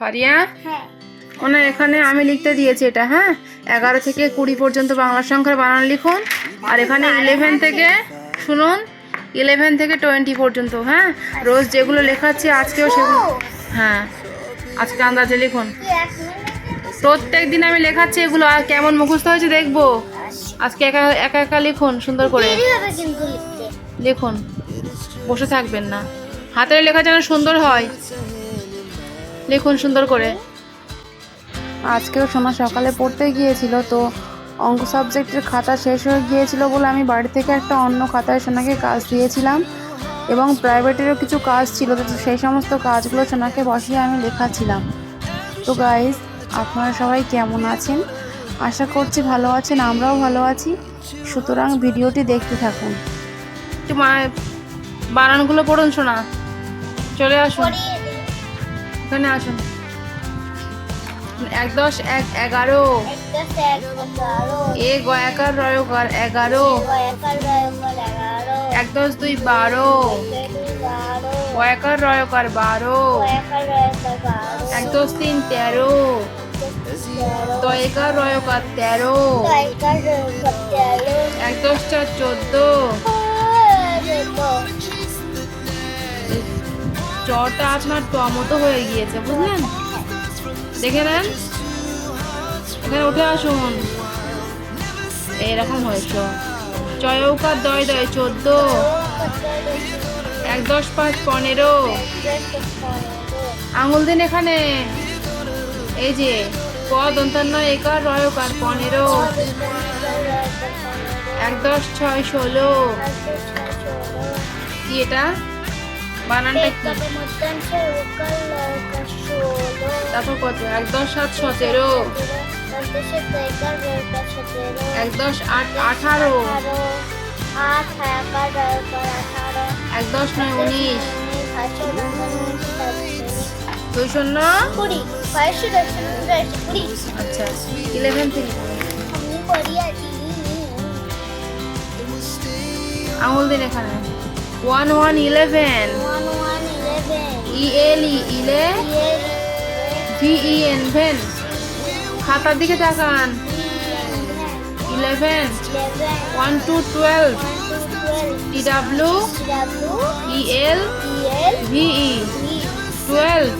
ফারিয়া? হ্যাঁ। ওনার এখানে আমি লিখতে দিয়েছি এটা হ্যাঁ? এগারো থেকে কুড়ি পর্যন্ত বাংলা সংখ্যার বানান লিখুন। আর এখানে ইলেভেন থেকে শুনুন ইলেভেন থেকে টোয়েন্টি পর্যন্ত হ্যাঁ? রোজ যেগুলো লেখাচ্ছি আজকেও সেগুলো হ্যাঁ। আজকে আন্দাজে লিখুন। প্রত্যেক দিন আমি লেখাচ্ছি এগুলো আর কেমন মুখস্থ হয়েছে দেখব। আজকে একা একা একা লিখুন সুন্দর করে। লিখুন। বসে থাকবেন না। হাতের লেখা যেন সুন্দর হয়। লিখুন সুন্দর করে। আজকেও সোনা সকালে পড়তে গিয়েছিল তো অঙ্ক সাবজেক্টের খাতা শেষ হয়ে গিয়েছিল বলে আমি বাড়ি থেকে একটা অন্য খাতায় সোনাকে কাজ দিয়েছিলাম এবং প্রাইভেটেরও কিছু কাজ ছিল তো সেই সমস্ত কাজগুলো সোনাকে বসিয়ে আমি লেখাচ্ছিলাম তো গাইজ আপনারা সবাই কেমন আছেন? আশা করছি ভালো আছেন আমরাও ভালো আছি। সুতরাং ভিডিওটি দেখতে থাকুন। বানানগুলো পড়ুন শোনা চলে আসুন। এখানে আসুন। এক দশ, এক এগারো। এ গয়াকার রয়কার এগারো। এক দশ দুই বারো। গয়াকার রয়কার বারো। এক দশ তিন তেরো। দয়কার রয়কার তেরো। এক দশ চার চোদ্দ। চটা আপনার টমেটো হয়ে গিয়েছে, বুঝলেন? দেখে নেন। এখানে উঠে আসুন। এইরকম হয়েছে। চয়ৌকার দয় দয় চোদ্দ। এক দশ পাঁচ পনেরো। আঙুল দিন এখানে। এই যে ক দন্তান্ন একার, রয়কার পনেরো। এক দশ ছয় ষোলো। কি এটা? বানানটা কি তারপর কত এক দশ সাত সতেরো এক দশ আট আঠারো এক দশ নয় উনিশ দুই শূন্য কুড়ি আচ্ছা ইলেভেন থেকে আঙুল দিন এখানে one one eleven eleven E L E ইলে ভি ই এন ভেন খাতার দিকে তাকান eleven one two twelve T W E L V E twelve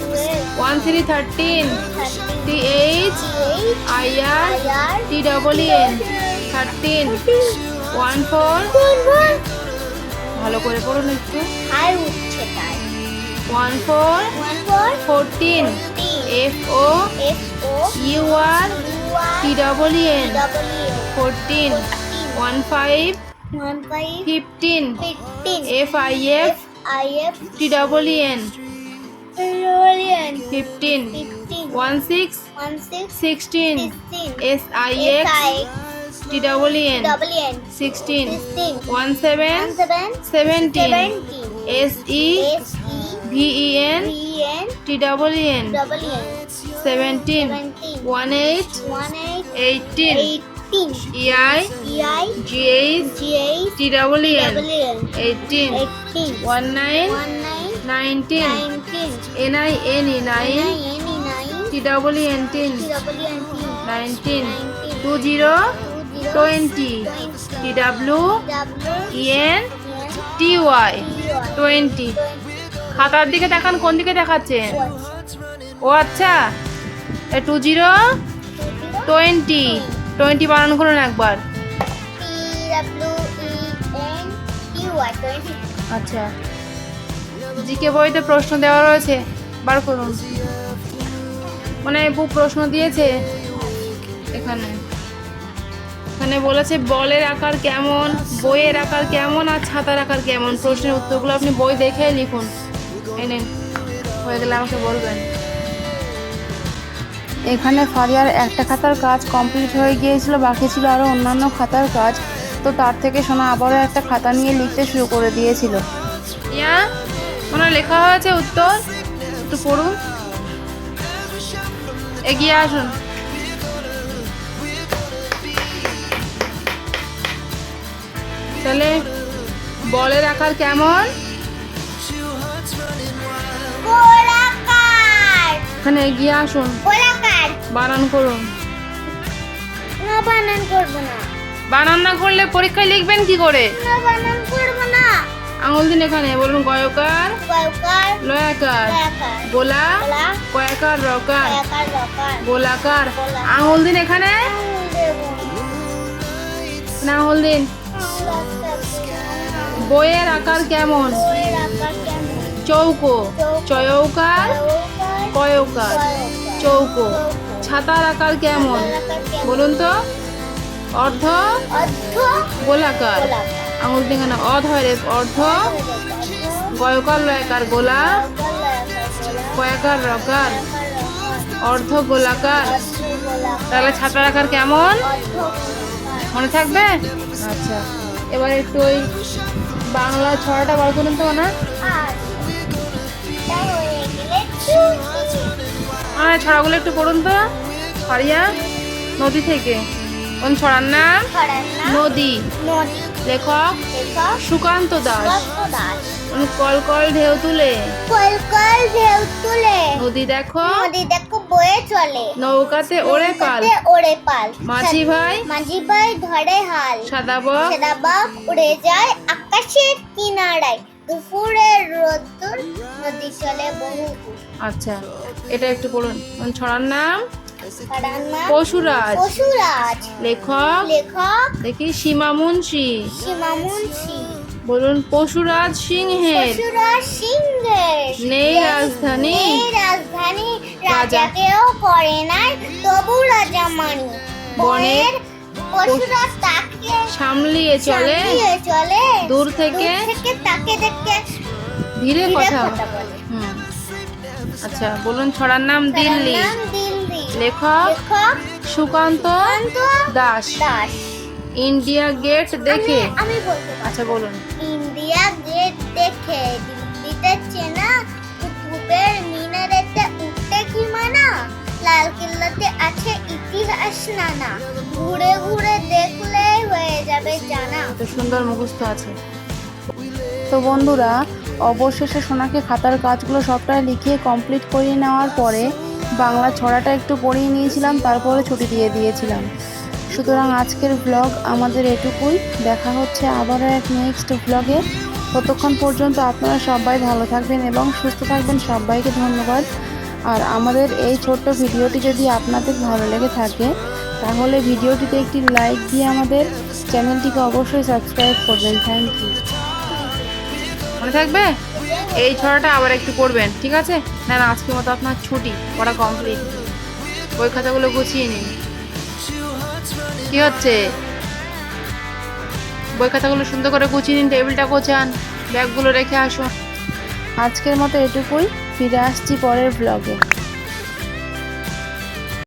one three thirteen T H I R T double N thirteen one four ভালো করে পড়ুন একটু। উঠছে তাই। One four fourteen F O F U R T double N fourteen one five fifteen F I F I F T double N fifteen one six sixteen S I X T double N sixteen one seven seventeen S E S E V N T double N seventeen one eight eighteen E I E I G H T double N eighteen one nine nineteen nineteen N E nine T double N teen double nineteen two zero twenty T W W N N T Y T Y twenty খাতার দিকে দেখান, কোন দিকে দেখাচ্ছেন ও আচ্ছা two zero twenty twenty বানান করুন একবার। আচ্ছা জিকে বইতে প্রশ্ন দেওয়া রয়েছে, বার করুন। মানে বুক প্রশ্ন দিয়েছে এখানে। এখানে বলেছে, বলের আকার কেমন, বইয়ের আকার কেমন আর ছাতার আকার কেমন? প্রশ্নের উত্তরগুলো আপনি বই দেখে লিখুন। হয়ে গেলে আমাকে বলবেন। এখানে ফারিয়ার একটা খাতার কাজ কমপ্লিট হয়ে গিয়েছিল বাকি ছিল আরও অন্যান্য খাতার কাজ। তো তার থেকে শোনা আবারও একটা খাতা নিয়ে লিখতে শুরু করে দিয়েছিল। ইয়া ওনার লেখা হয়েছে উত্তর? একটু পড়ুন। এগিয়ে আসুন। তাহলে বলের আকার কেমন? গোলাকার। এখানে এগিয়ে আসুন। গোলাকার। বানান করুন। না বানান করব না। বানান না করলে পরীক্ষায় লিখবেন কি করে? না বানান করব না। আঙুল দিন এখানে বলুন গয়কার গোলাকার লয়াকার। গোলা? কয়াকার রকার? গোলাকার। আঙুল দিন এখানে। না আঙুল দিন। বইয়ের আকার কেমন? চৌকো চয়ৌকার কয়ৌকার চৌকো। ছাতার আকার কেমন? বলুন তো। অর্ধ গোলাকার। আঙুল দিন এখানে অধ হয় অর্ধ। গয়কার লয়াকার গোলা। কয়াকার রকার অর্ধ গোলাকার। তাহলে ছাতার আকার কেমন? মনে থাকবে? আচ্ছা। এবার একটু ওই বাংলা ছড়াটা বার করুন তো না? আমার ছড়াগুলো একটু পড়ুন তো। ফারিয়া নদী থেকে। কোন ছড়ার নাম? নদী। লেখক? সুকান্ত দাস। কল কল ঢেউ তুলে? কলকল ঢেউ তুলে। নদী দেখো। নদী দেখো বয়ে চলে। নৌকাতে ওরে পাল। ওড়ে পাল। মাঝি ভাই? মাঝি ভাই ধরে হাল। সাদা বক? সেটা বাপ উড়ে যায় আকাশের কিনারায়। দুপুরের রোদ্দুর নদী চলে বহু আচ্ছা এটা একটু পড়ুন ছড়ার নাম? পশুরাজ। পশুরাজ। লেখক? লেখক? দেখি সীমা মুন্সি সীমা মুন্সি বলুন পশুরাজ সিংহের। পশুরাজ সিংহের। নেই রাজধানী। রাজধানী। রাজা। রাজাকেও করে নাই তবু রাজা মানি। বনের সামলিয়ে চলে। চলে। দূর থেকে। ধীরে কথা আচ্ছা বলুন ছড়ার নাম দিল্লি। লেখক সুকান্ত দাস। দাস। ইন্ডিয়া গেট দেখে। আচ্ছা বলুন। ইন্ডিয়া গেট দেখে। দিল্লিতে চেনা কুতুবের এত সুন্দর মুখস্থ আছে। তো বন্ধুরা, অবশেষে সোনাকে খাতার কাজগুলো সবটাই লিখিয়ে কমপ্লিট করিয়ে নেওয়ার পরে বাংলা ছড়াটা একটু পড়িয়ে নিয়েছিলাম, তারপরে ছুটি দিয়ে দিয়েছিলাম। সুতরাং আজকের ব্লগ আমাদের এটুকুই। দেখা হচ্ছে আবারও এক নেক্সট ব্লগে ততক্ষণ পর্যন্ত আপনারা সবাই ভালো থাকবেন এবং সুস্থ থাকবেন। সবাইকে ধন্যবাদ। আর আমাদের এই ছোট্ট ভিডিওটি যদি আপনাদের ভালো লেগে থাকে তাহলে ভিডিওটিতে একটি লাইক দিয়ে আমাদের চ্যানেলটিকে অবশ্যই সাবস্ক্রাইব করবেন। থ্যাংক ইউ মনে থাকবে? এই ছড়াটা আবার একটু পড়বেন ঠিক আছে? না না আজকের মতো আপনার ছুটি পড়া কমপ্লিট বই খাতাগুলো গুছিয়ে নিন। কি হচ্ছে? বই খাতাগুলো সুন্দর করে গুছিয়ে নিন টেবিলটা গোছান ব্যাগগুলো রেখে আসুন। আজকের মতো এটুকুই। ফিরে আসছি পরের ব্লগে